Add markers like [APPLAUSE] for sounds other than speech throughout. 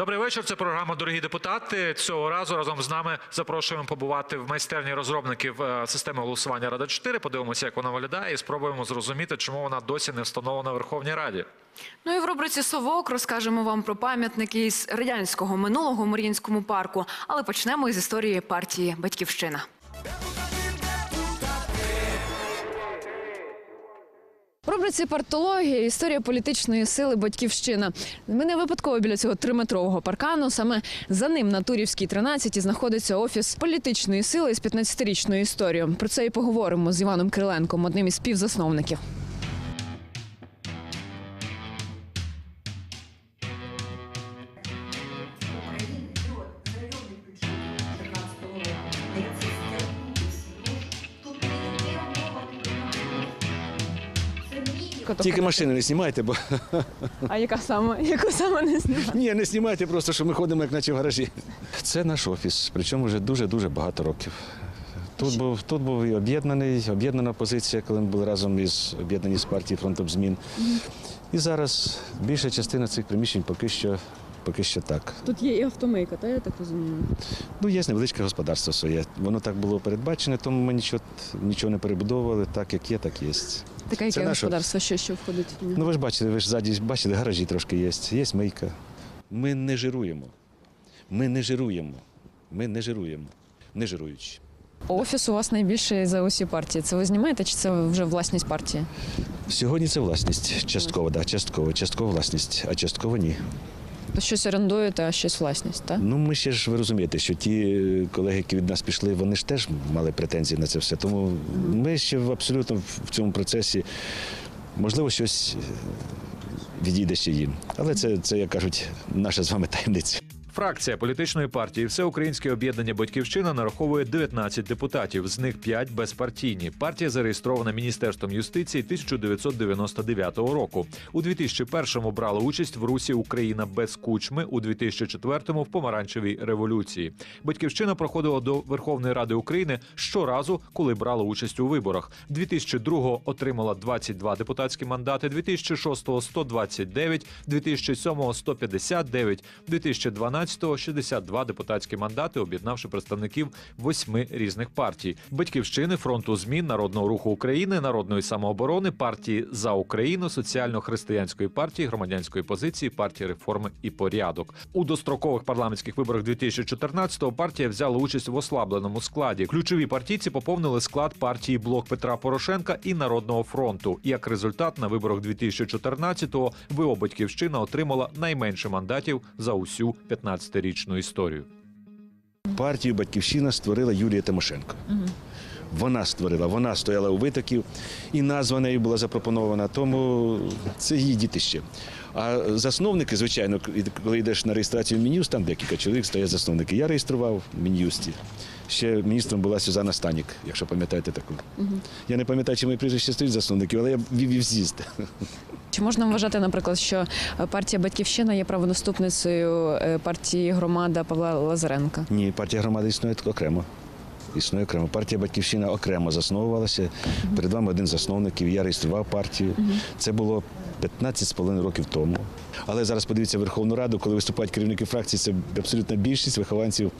Добрий вечір. Це програма Дорогі депутати. Цього разу разом з нами запрошуємо побувати в майстерні розробників е, системи голосування Рада 4 Подивимося, як вона виглядає, і спробуємо зрозуміти, чому вона досі не встановлена в Верховній Раді. Ну і в рубриці Совок розкажемо вам про пам'ятники із радянського минулого у Мар'їнському парку. Але почнемо із історії партії Батьківщина. В рубриці партологія історія політичної сили Батьківщина. Ми не випадково біля цього триметрового паркану. Саме за ним на Турівській 13 знаходиться офіс політичної сили з 15-річною історією. Про це і поговоримо з Іваном Криленком, одним із співзасновників. Тільки машини не знімайте, бо А яка саме? Яку саме не знімати? ні, не знімайте, просто що ми ходимо як наче в гаражі. Це наш офіс, причому вже дуже-дуже багато років. Тут був, тут був і об'єднаний, об'єднана позиція, коли ми були разом із об'єднані з партії фронтом змін. І зараз більша частина цих приміщень поки що, поки що так. Тут є і автомийка, та я так розумію. Ну, є невеличке господарство своє. Воно так було передбачене, тому ми нічого, нічого не перебудовували. Так як є, так є. Таке яке наше. господарство, що, що входить? Ну ви ж бачите, ви ж ззаді бачите, гаражі трошки є, є мийка. Ми не жируємо. Ми не жируємо. Ми не жируємо. Не жируючи. Офіс у вас найбільший за усі партії. Це ви знімаєте чи це вже власність партії? Сьогодні це власність. Частково, да, частково. Частково власність, а частково ні. То щось орендуєте, а щось власність, так? Ну ми ще ж ви розумієте, що ті е, колеги, які від нас пішли, вони ж теж мали претензії на це все. Тому ми ще в- абсолютно в- в цьому процесі, можливо, щось е, відійде ще їм. Але це, це як кажуть, наша з вами таємниця. Фракція політичної партії Всеукраїнське об'єднання Батьківщина нараховує 19 депутатів, з них 5 безпартійні. Партія зареєстрована Міністерством юстиції 1999 року. У 2001-му брала участь в русі Україна без кучми, у 2004-му – в помаранчевій революції. Батьківщина проходила до Верховної Ради України щоразу, коли брала участь у виборах. 2002-го отримала 22 депутатські мандати, 2006-го – 129, 2007-го – 159, 2012-го – 62 депутатські мандати, об'єднавши представників восьми різних партій: батьківщини, фронту змін, народного руху України, народної самооборони, партії за Україну, соціально-християнської партії, громадянської позиції, партії реформи і порядок. У дострокових парламентських виборах 2014-го партія взяла участь в ослабленому складі. Ключові партійці поповнили склад партії Блок Петра Порошенка і Народного фронту. Як результат, на виборах 2014-го ВО Батьківщина отримала найменше мандатів за усю 15-річну історію. Партію Батьківщина створила Юлія Тимошенко. Вона створила, вона стояла у витоків, і назва нею була запропонована, тому це її дітище. А засновники, звичайно, коли йдеш на реєстрацію в Мін'юст, там декілька чоловік стоять засновники. Я реєстрував в Мін'юсті. Ще міністром була Сюзанна Станік, якщо пам'ятаєте таку. Я не пам'ятаю, чи мої прізвище стоїть засновників, але я вів і з'їзд. Чи можна вважати, наприклад, що партія Батьківщина є правонаступницею е, партії громада Павла Лазаренка? Ні, партія громади існує окремо. Існує окремо. Партія Батьківщина окремо засновувалася. Перед вами один з засновників. Я реєстрував партію. Це було 15,5 років тому. Але зараз подивіться Верховну Раду, коли виступають керівники фракцій, це абсолютна більшість вихованців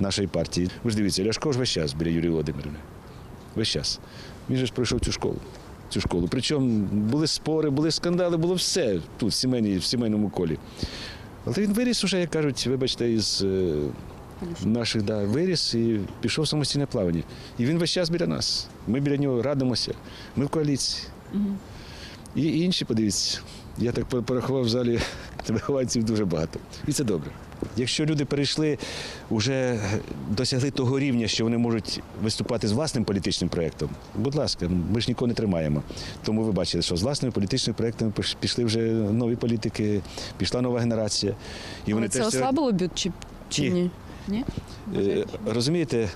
нашої партії. Ви ж дивіться, Ляшко ж весь час біля Юрії Володимирівни. Весь час. Він же ж пройшов цю школу. Цю школу. Причому були спори, були скандали, було все тут, в, в сімейному колі. Але він виріс уже, як кажуть, вибачте, із е, наших да, виріс і пішов в самостійне плавання. І він весь час біля нас. Ми біля нього радимося, ми в коаліції. І інші, подивіться, я так порахував в залі [LAUGHS] вихованців дуже багато. І це добре. Якщо люди перейшли, вже досягли того рівня, що вони можуть виступати з власним політичним проєктом, будь ласка, ми ж нікого не тримаємо. Тому ви бачите, що з власними політичними проєктами пішли вже нові політики, пішла нова генерація. І Але це теж ослабило бют чи, чи Ні. Ні? Е, Розумієте,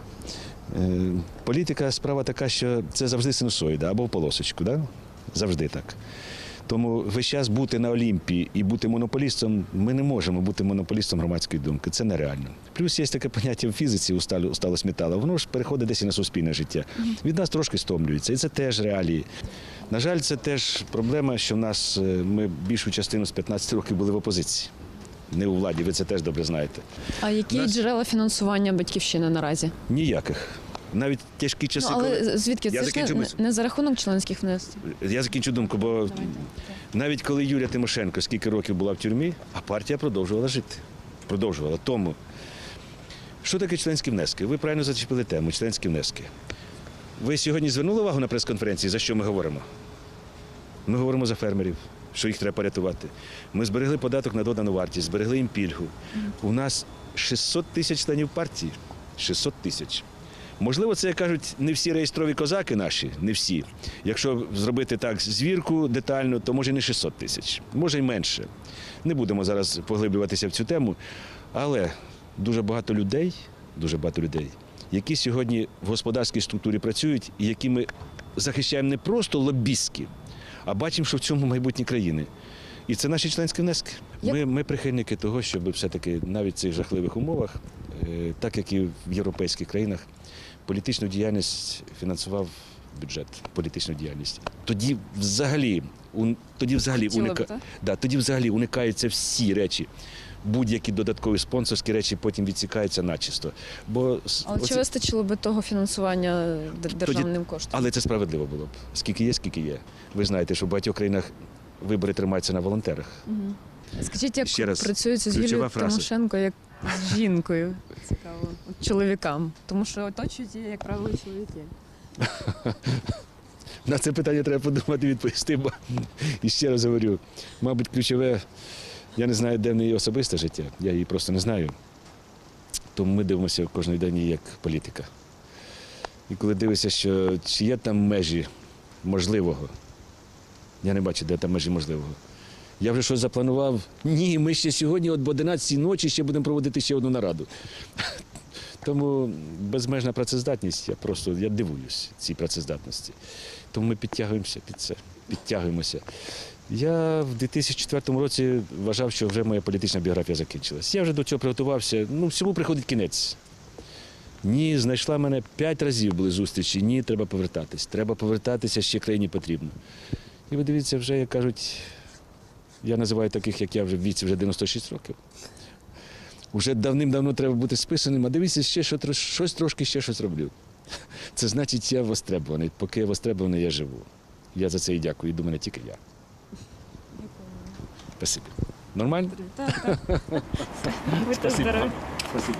е, політика справа така, що це завжди синусоїда або в полосочку, да? завжди так. Тому весь час бути на Олімпії і бути монополістом, ми не можемо бути монополістом громадської думки. Це нереально. Плюс є таке поняття в фізиці устало- усталость металу. Воно ж переходить десь і на суспільне життя. Від нас трошки стомлюється. І це теж реалії. На жаль, це теж проблема, що в нас е, ми більшу частину з 15 років були в опозиції. Не у владі, ви це теж добре знаєте. А які Нас- джерела фінансування батьківщини наразі? Ніяких. Навіть тяжкі Ну, часи. але коли... звідки Я це ж закінчу не, не за рахунок членських внесків? Я закінчу думку, бо навіть коли Юлія Тимошенко скільки років була в тюрмі, а партія продовжувала жити. Продовжувала. Тому, що таке членські внески? Ви правильно зачепили тему членські внески. Ви сьогодні звернули увагу на прес-конференції, за що ми говоримо? Ми говоримо за фермерів, що їх треба порятувати. Ми зберегли податок на додану вартість, зберегли їм пільгу. У нас 600 тисяч членів партії. 600 тисяч. Можливо, це як кажуть не всі реєстрові козаки наші, не всі. Якщо зробити так звірку детально, то може не 600 тисяч, може й менше. Не будемо зараз поглиблюватися в цю тему. Але дуже багато людей, дуже багато людей, які сьогодні в господарській структурі працюють і які ми захищаємо не просто лобістські, а бачимо, що в цьому майбутні країни. І це наші членські внески. Ми, ми прихильники того, щоб все-таки навіть в цих жахливих умовах, е, так як і в європейських країнах, політичну діяльність фінансував бюджет, політичну діяльність. Тоді взагалі, тоді взагалі, уника... да, тоді взагалі уникаються всі речі. Будь-які додаткові спонсорські речі потім відсікаються начисто. Бо Але чи вистачило би того фінансування державним коштом? але це справедливо було б. Скільки є, скільки є. Ви знаєте, що в багатьох країнах вибори тримаються на волонтерах. Скажіть, як Ще раз, працюється з Юлією. Тимошенко як з жінкою? Цікаво. От чоловікам. Тому що оточують її, як правило, чоловіки. На це питання треба подумати, відповісти. Бо і ще раз говорю, мабуть, ключове, я не знаю, де в неї особисте життя, я її просто не знаю. Тому ми дивимося кожен день її як політика. І коли дивишся, що чи є там межі можливого, я не бачу, де там межі можливого. Я вже щось запланував. Ні, ми ще сьогодні, об 11 ночі, ще будемо проводити ще одну нараду. [LAUGHS] Тому безмежна працездатність, я просто я дивуюсь цій працездатності. Тому ми підтягуємося під це, підтягуємося. Я в 2004 році вважав, що вже моя політична біографія закінчилась. Я вже до цього приготувався. Ну, всьому приходить кінець. Ні, знайшла мене п'ять разів були зустрічі. Ні, треба повертатись. Треба повертатися, ще країні потрібно. І ви дивіться, вже як кажуть, я називаю таких, як я вже в віці, вже 96 років. Уже давним-давно треба бути списаним, а дивіться, ще що, щось трошки ще щось роблю. Це значить, я востребований. Поки я востребований, я живу. Я за це і дякую. І думаю, не тільки я. Спасибо. Нормально? [LAUGHS] Будьте здорові. Спасибо.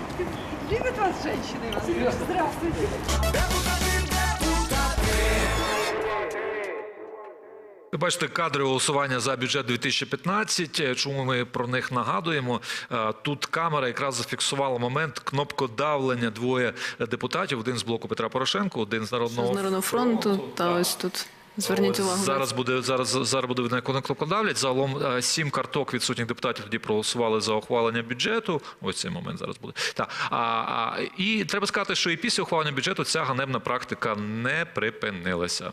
Ви бачите кадри голосування за бюджет 2015. Е, Чому ми про них нагадуємо? Е, Тут камера якраз зафіксувала момент кнопкодавлення двоє депутатів: один з блоку Петра Порошенко, один з народного, З Народного фронту та ось тут. Зверніть увагу. Зараз буде зараз, зараз буде видно, як вони кнопкодавлять. Загалом е, сім карток відсутніх депутатів тоді проголосували за ухвалення бюджету. Ось цей момент зараз буде. Так. А, а, і треба сказати, що і після ухвалення бюджету ця ганебна практика не припинилася.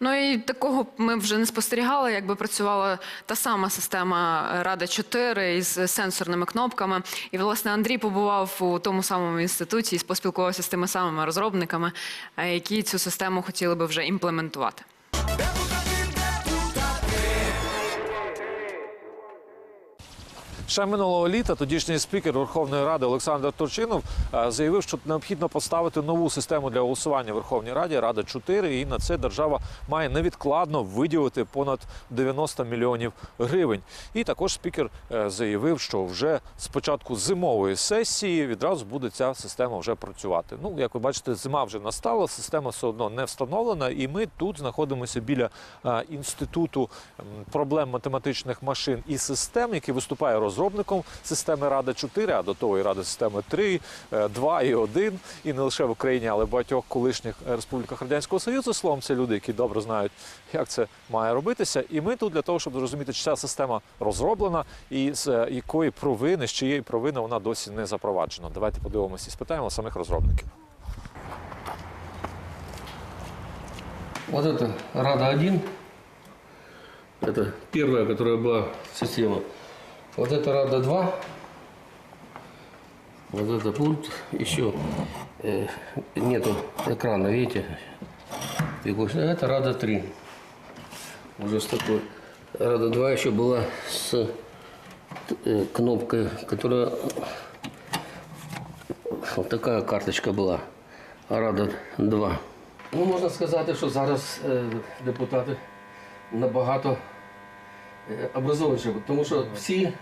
Ну і такого ми вже не спостерігали, якби працювала та сама система Рада 4 із сенсорними кнопками. І власне Андрій побував у тому самому інституті і поспілкувався з тими самими розробниками, е, які цю систему хотіли би вже імплементувати. Yeah. Ще минулого літа тодішній спікер Верховної Ради Олександр Турчинов е, заявив, що необхідно поставити нову систему для голосування в Верховній Раді Рада 4 і на це держава має невідкладно виділити понад 90 мільйонів гривень. І також спікер е, заявив, що вже з початку зимової сесії відразу буде ця система вже працювати. Ну, як ви бачите, зима вже настала, система все одно не встановлена, і ми тут знаходимося біля е, інституту проблем математичних машин і систем, який виступає розробником системи Рада 4, а до того і Рада системи 3, е, 2 і 1, і не лише в Україні, але в багатьох колишніх е, республіках Радянського Союзу. Словом, це люди, які добре знають, як це має робитися. І ми тут для того, щоб зрозуміти, чи ця система розроблена і з е, якої провини, з чиєї провини вона досі не запроваджена. Давайте подивимося і спитаємо самих розробників. Вот это Рада 1. Это первая, которая была система. Вот это Рада 2. Вот это пульт. Еще э, нету экрана, видите? Фигурно. Это Рада 3. Уже с такой. Рада 2 еще была с э, кнопкой, которая вот такая карточка була. Рада 2. Ну, можна сказати, що зараз е, депутати набагато е, образованіші, тому що всі е,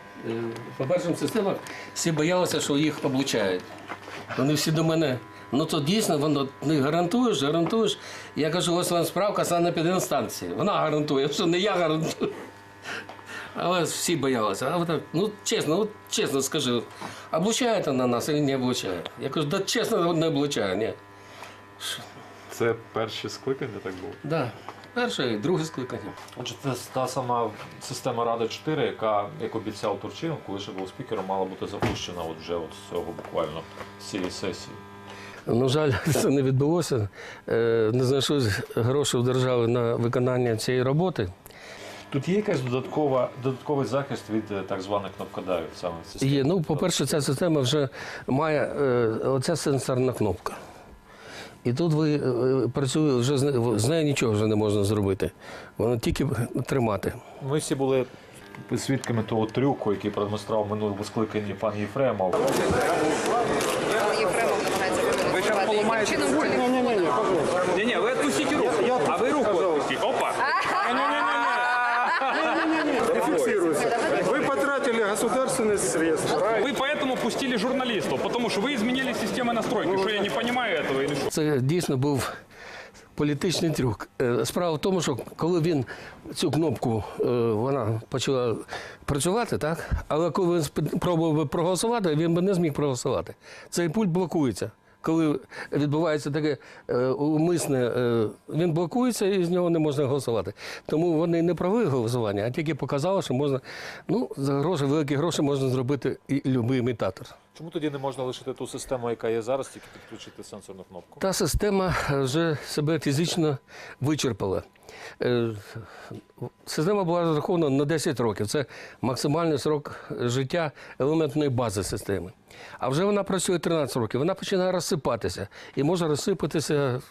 по першим системах всі боялися, що їх облучають. Вони всі до мене. Ну то дійсно воно не гарантуєш, гарантуєш. Я кажу, ось вам справка санепідемстанції. Вона гарантує, що не я гарантую. Але всі боялися. А от, ну чесно, от чесно скажи, облучає вона нас чи не облучає? Я кажу, да чесно не облучає, ні. Це перші скликання так було. Да. Перше і друге скликання. Отже, це та сама система Рада 4, яка, як обіцяв Турчинов, коли ще був спікером, мала бути запущена от вже от з цього буквально з цієї сесії. На жаль, [LAUGHS] це не відбулося. Е, Не знайшлось грошей в держави на виконання цієї роботи. Тут є якась додаткова додатковий захист від е, так званих кнопкодавів саме в системі? Є, ну, по-перше, ця система вже має е, оця сенсорна кнопка. І тут ви е, працює вже з не- з нею нічого вже не можна зробити. Воно тільки тримати. Ми всі були свідками того трюку, який продемонстрував в минулому скликанні пан Єфремов. Не-не, вы отпустите руку. а вы руку отпустите. Опа. фиксируется. Вы потратили государственные средства. Вы поэтому пустили журналистов, потому что вы изменили систему настройки. Что я не или что? Це дійсно був політичний трюк. Е, Справа в тому, що коли він цю кнопку е, вона почала працювати, так? Але коли він спи- пробував би проголосувати, він би не зміг проголосувати. Цей пульт блокується. Коли відбувається таке е, умисне, е, він блокується і з нього не можна голосувати. Тому вони не провели голосування, а тільки показали, що можна, ну, за гроші, великі гроші можна зробити і будь-який імітатор. Чому тоді не можна лишити ту систему, яка є зараз, тільки підключити сенсорну кнопку? Та система вже себе фізично вичерпала. Е, Система була розрахована на 10 років. Це максимальний срок життя елементної бази системи. А вже вона працює 13 років. Вона починає розсипатися і може розсипатися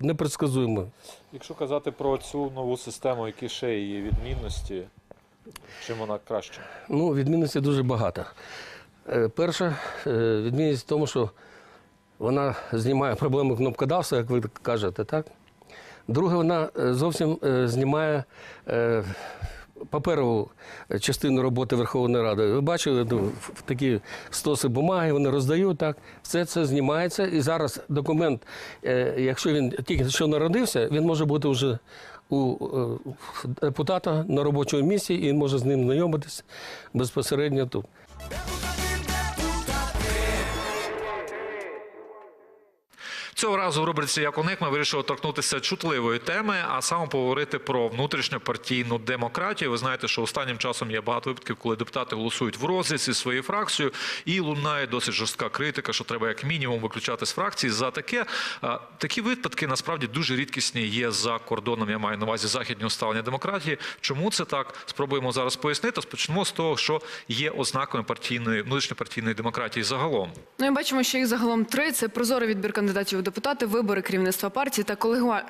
непредсказуємо. Якщо казати про цю нову систему, які ще її відмінності, чим вона краще? Ну, відмінностей дуже багато. Е, Перша е, відмінність в тому, що вона знімає проблему кнопкодавства, як ви кажете, так? Друге, вона е, зовсім знімає паперову частину роботи Верховної Ради. Ви бачили, ну, такі стоси бумаги, вони роздають, так? Все це знімається. І зараз документ, якщо він тільки що народився, він може бути вже у депутата на робочому місці, і може з ним знайомитися безпосередньо тут. Цього разу в рубриці Як них ми вирішили торкнутися чутливої теми, а саме поговорити про внутрішньопартійну демократію. Ви знаєте, що останнім часом є багато випадків, коли депутати голосують в розріз із своєю фракцією, і лунає досить жорстка критика, що треба як мінімум виключати з фракції за таке. Такі випадки насправді дуже рідкісні є за кордоном. Я маю на увазі західні усталення демократії. Чому це так? Спробуємо зараз пояснити. Спочнемо з того, що є ознаками партійної внутрішньопартійної демократії загалом. Ну і бачимо, що їх загалом три: це прозорий відбір кандидатів депутати, вибори керівництва партії та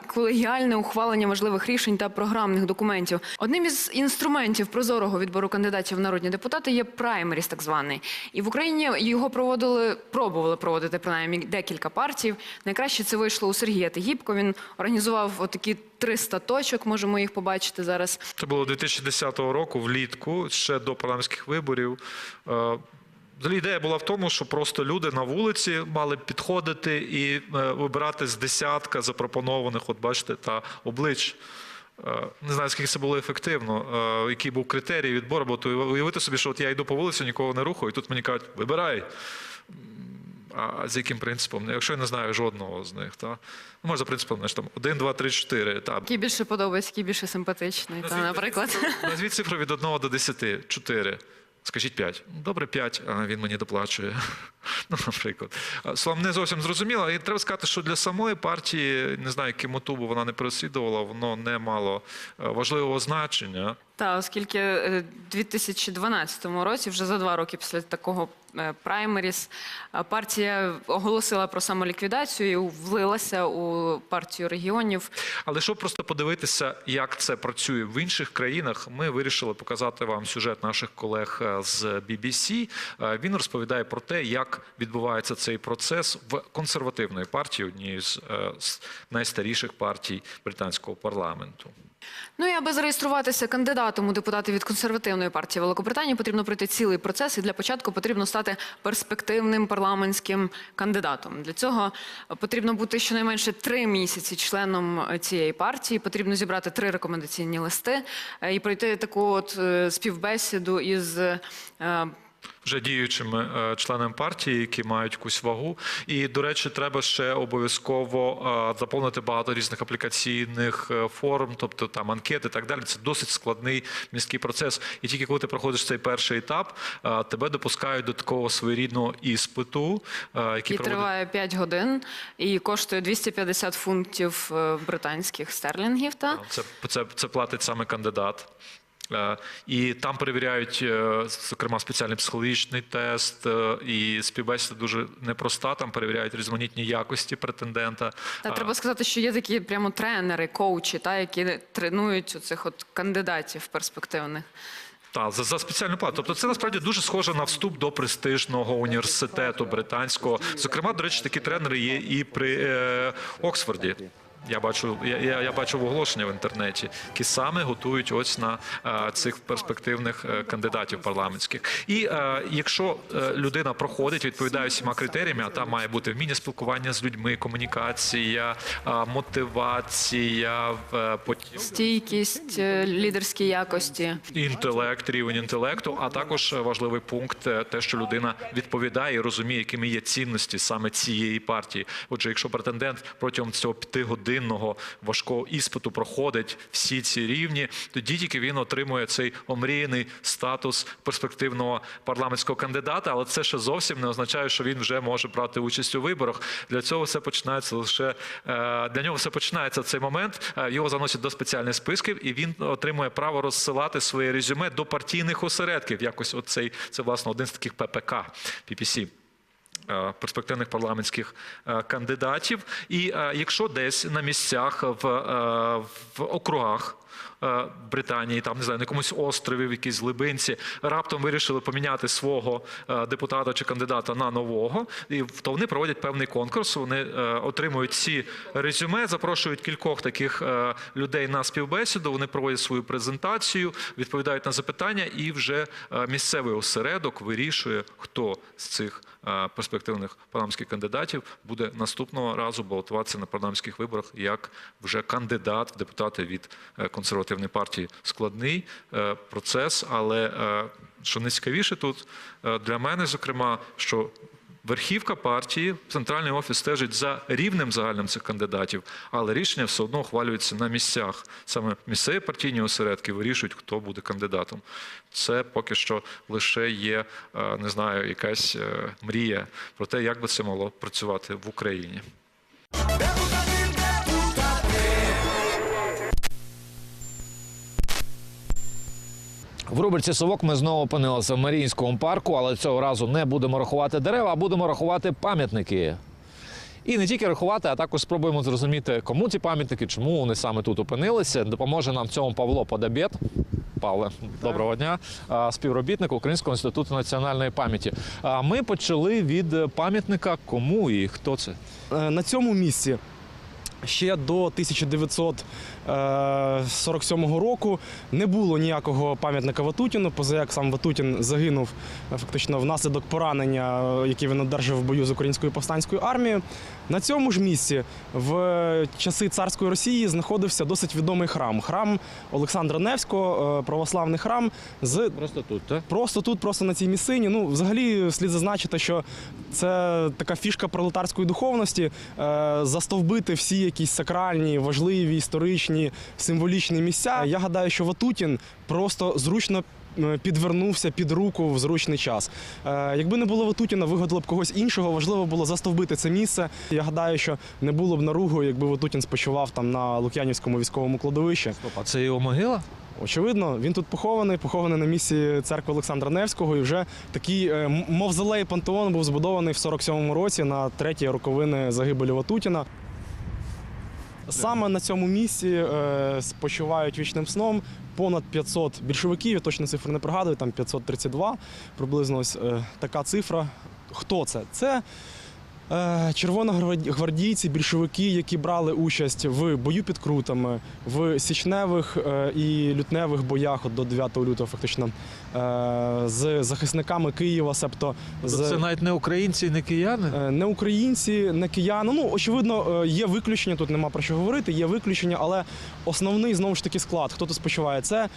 колегіальне ухвалення важливих рішень та програмних документів. Одним із інструментів прозорого відбору кандидатів в народні депутати є праймеріс, так званий. І в Україні його проводили, пробували проводити принаймні декілька партій. Найкраще це вийшло у Сергія Тегібко. Він організував отакі 300 точок. Можемо їх побачити зараз. Це було 2010 року, влітку, ще до парламентських виборів. Взагалі ідея була в тому, що просто люди на вулиці мали підходити і е, вибирати з десятка запропонованих, от бачите, та облич. Е, Не знаю, скільки це було ефективно, е, який був критерій відбору, бо то уявити собі, що от я йду по вулиці, нікого не рухаю, і тут мені кажуть, вибирай. А з яким принципом? Якщо я не знаю жодного з них, та? Ну, може, за принципом, знаєш, там 1, 2, 3, 4. Та. Який більше подобається, який більше симпатичний, та, наприклад. [LAUGHS] Назвіть цифру від 1 до 10. 4. Скажіть 5. Добре, 5, а він мені доплачує. [LAUGHS] Ну, наприклад, словом, не зовсім зрозуміло. І треба сказати, що для самої партії, не знаю, яким мотубу вона не переслідувала, воно не мало е, важливого значення. Та оскільки е, в 2012 році, вже за два роки після такого е, праймеріс, е, партія оголосила про самоліквідацію і влилася у партію регіонів. Але щоб просто подивитися, як це працює в інших країнах, ми вирішили показати вам сюжет наших колег з BBC. Він розповідає про те, як відбувається цей процес в консервативної партії, однієї з найстаріших партій британського парламенту. Ну і аби зареєструватися кандидатом у депутати від консервативної партії Великобританії, потрібно пройти цілий процес, і для початку потрібно стати перспективним парламентським кандидатом. Для цього потрібно бути щонайменше три місяці членом е, цієї партії. Потрібно зібрати три рекомендаційні листи е, і пройти таку от е, співбесіду із. Вже діючими е, членами партії, які мають якусь вагу. І, до речі, треба ще обов'язково е, заповнити багато різних аплікаційних е, форм, тобто там анкети і так далі. Це досить складний міський процес. І тільки коли ти проходиш цей перший етап, тебе допускають до такого своєрідного іспиту, який який проводить триває 5 годин і коштує 250 фунтів британських стерлінгів. Та Це, це, це платить саме кандидат. Е, І там перевіряють, е, зокрема, спеціальний психологічний тест, е, і співбесіда дуже непроста. Там перевіряють різноманітні якості претендента. Та треба сказати, що є такі прямо тренери, коучі, та які тренують оцих от кандидатів перспективних. Та за, за спеціальну плату. Тобто це насправді дуже схоже на вступ до престижного університету британського. Зокрема, до речі, такі тренери є і при е, Оксфорді. Я бачу, я, я, я бачу оголошення в інтернеті, які саме готують ось на е, цих перспективних е, кандидатів парламентських. І е, якщо людина проходить, відповідає всіма критеріями, а там має бути вміння спілкування з людьми, комунікація, е, мотивація, е, потім Стійкість, е, лідерські якості. інтелект, рівень інтелекту, а також важливий пункт е, те, що людина відповідає і розуміє, якими є цінності саме цієї партії. Отже, якщо претендент протягом цього п'ятигодинного важкого іспиту проходить всі ці рівні, тоді тільки він отримує цей омріяний статус перспективного парламентського кандидата. Але це ще зовсім не означає, що він вже може брати участь у виборах. Для цього все починається лише е, для нього все починається цей момент. Е, Його заносять до спеціальних списків, і він отримує право розсилати своє резюме до партійних осередків. Якось оцей це власне один з таких ППК PPC. Е, Перспективних парламентських е, кандидатів, і е, якщо десь на місцях в, в округах Британії, там не знаю, на якомусь острові, в якійсь глибинці, раптом вирішили поміняти свого е, депутата чи кандидата на нового, і то вони проводять певний конкурс. Вони е, отримують ці резюме, запрошують кількох таких е, людей на співбесіду. Вони проводять свою презентацію, відповідають на запитання, і вже е, місцевий осередок вирішує, хто з цих е, перспективних парламентських кандидатів буде наступного разу балотуватися на парламентських виборах як вже кандидат в депутати від е, консервативної партії. Складний е, процес, але е, що найцікавіше тут е, для мене, зокрема, що Верхівка партії, центральний офіс стежить за рівнем загальним цих кандидатів, але рішення все одно ухвалюються на місцях. Саме місцеві партійні осередки вирішують, хто буде кандидатом. Це поки що лише є, не знаю, якась мрія про те, як би це могло працювати в Україні. В рубриці Совок ми знову опинилися в Маріїнському парку, але цього разу не будемо рахувати дерева, а будемо рахувати пам'ятники. І не тільки рахувати, а також спробуємо зрозуміти, кому ці пам'ятники, чому вони саме тут опинилися. Допоможе нам в цьому Павло Подабєт. Павле, доброго дня. Співробітник Українського інституту національної пам'яті. Ми почали від пам'ятника кому і хто це? Е, на цьому місці. Ще до 1947 року не було ніякого пам'ятника Ватутіну, поза як сам Ватутін загинув е, фактично внаслідок поранення, е, яке він одержав в бою з українською повстанською армією. На цьому ж місці в часи царської Росії знаходився досить відомий храм. Храм Олександра Невського, е, православний храм з Просто тут, так? Просто тут, просто на цій місцині. Ну, взагалі, слід зазначити, що це така фішка пролетарської духовності е, застовбити всі якісь сакральні, важливі, історичні, символічні місця. Я гадаю, що Ватутін просто зручно е, підвернувся під руку в зручний час. Е, Якби не було Ватутіна, вигадали б когось іншого. Важливо було застовбити це місце. Я гадаю, що не було б наругу, якби Ватутін спочивав там на Лук'янівському військовому кладовищі. А це його могила? Очевидно, він тут похований, похований на місці церкви Олександра Невського. І вже такий е, мавзолей пантеон був збудований в 47-му році на треті роковини загибелі Ватутіна. Саме на цьому місці е, спочивають вічним сном понад 500 більшовиків. Я точно цифру не пригадую, там 532 приблизно ось е, така цифра. Хто це? Це червоногвардійці, більшовики, які брали участь в бою під крутами, в січневих е, і лютневих боях от до 9 лютого, фактично, е, з захисниками Києва, себто з Це навіть не українці, не кияни. Е, Не українці, не кияни. Ну, очевидно, е, є виключення, тут нема про що говорити, є виключення, але основний знову ж таки склад, хто тут спочиває, це е,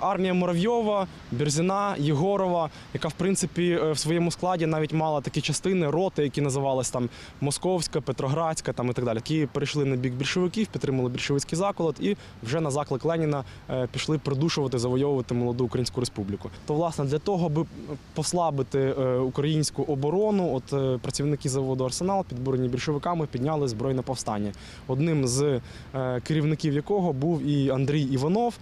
армія Муравйова, Берзіна, Єгорова, яка в принципі е, в своєму складі навіть мала такі частини, роти, які називались там Московська, Петроградська там і так далі. Які перейшли на бік більшовиків, підтримали більшовицький заколот і вже на заклик Леніна е, пішли придушувати, завойовувати молоду українську республіку. То власне для того, аби послабити е, українську оборону, от е, працівники заводу Арсенал, підборені більшовиками, підняли збройне повстання. Одним з керівників якого був і Андрій Іванов.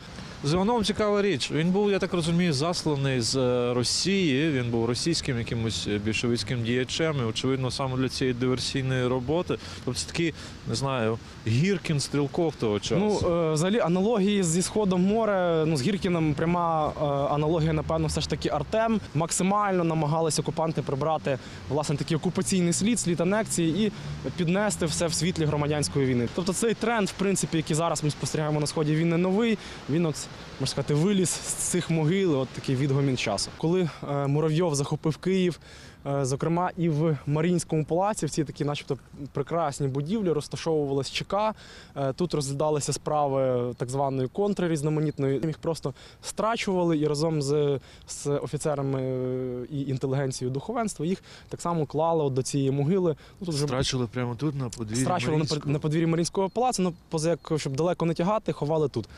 З Івановим цікава річ. Він був, я так розумію, засланий з Росії. Він був російським якимось більшовицьким діячем. І, очевидно, саме для цієї диверсійної роботи. Тобто це такий, не знаю, Гіркін стрілков того часу. Ну, е, взагалі, аналогії зі сходом моря, ну з Гіркіном пряма е, аналогія, напевно, все ж таки Артем. Максимально намагалися окупанти прибрати власне такий окупаційний слід, слід анексії і піднести все в світлі громадянської війни. Тобто цей тренд, в принципі, який зараз ми спостерігаємо на сході, він не новий. Він от можна сказати, виліз з цих могил, от такий відгомін часу. Коли е, Муравйов захопив Київ. Е, Зокрема, і в Марінському палаці в цій такі, начебто, прекрасні будівлі розташовувалась ЧК. Е, Тут розглядалися справи так званої контри різноманітної. Їх просто страчували і разом з, з офіцерами е, і інтелігенцією духовенства їх так само клали от до цієї могили. Ну, тут вже Страчили прямо тут на подвір'ї. страчували на, Маріїнського. на подвір'ї Марінського палацу, ну поза як щоб далеко не тягати, ховали тут.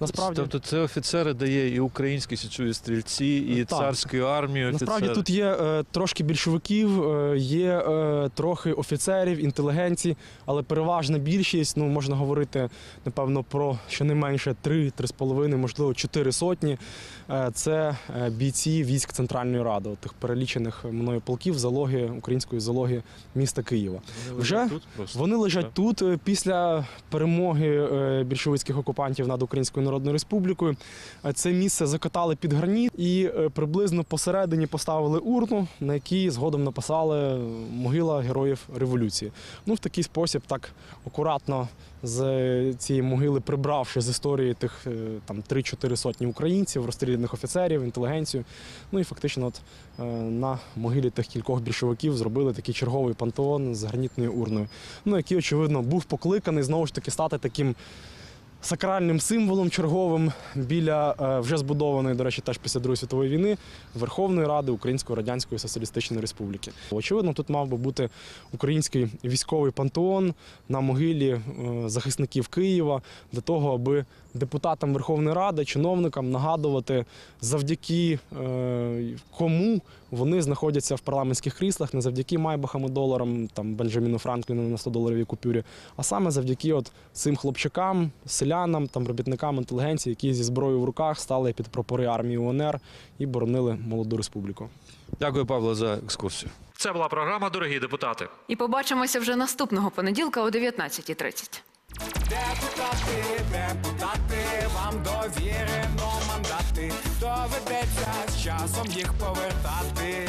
Насправді, Тобто це офіцери дає і українські січові стрільці, і Так. царської армії. Насправді тут є е, трошки більшовиків, е, є е, трохи офіцерів, інтелігенції, але переважна більшість, ну можна говорити, напевно, про щонайменше 3-3,5, можливо, 4 сотні. Е, це е, бійці військ Центральної Ради, тих перелічених мною полків залоги української залоги міста Києва. Вони вже лежать тут просто. Вони лежать Так. тут е, після перемоги е, більшовицьких окупантів над Українською Народною Республікою. Е, Це місце закатали під граніт і е, приблизно посередині поставили урну, на якій згодом написали е, могила героїв революції. Ну, в такий спосіб, так акуратно з цієї могили, прибравши з історії тих там 3-4 сотні українців, розстріляних офіцерів, інтелігенцію. Ну і фактично, от на могилі тих кількох більшовиків зробили такий черговий пантеон з гранітною урною ну, який, очевидно, був покликаний знову ж таки стати таким сакральним символом черговим біля е, вже збудованої, до речі, теж після Другої світової війни Верховної Ради Української Радянської Соціалістичної Республіки. Очевидно, тут мав би бути український військовий пантеон на могилі е, захисників Києва для того, аби депутатам Верховної Ради, чиновникам нагадувати, завдяки е, кому вони знаходяться в парламентських кріслах, не завдяки Майбахам і доларам, там Бенджаміну Франкліну на 100 доларовій купюрі, а саме завдяки от цим хлопчакам, селянам, там робітникам інтелігенції, які зі зброєю в руках стали під прапори армії УНР і боронили молоду республіку. Дякую, Павло, за екскурсію. Це була програма Дорогі депутати. І побачимося вже наступного понеділка о 19.30. Депутати, депутати, вам мандати, доведеться з часом їх повертати.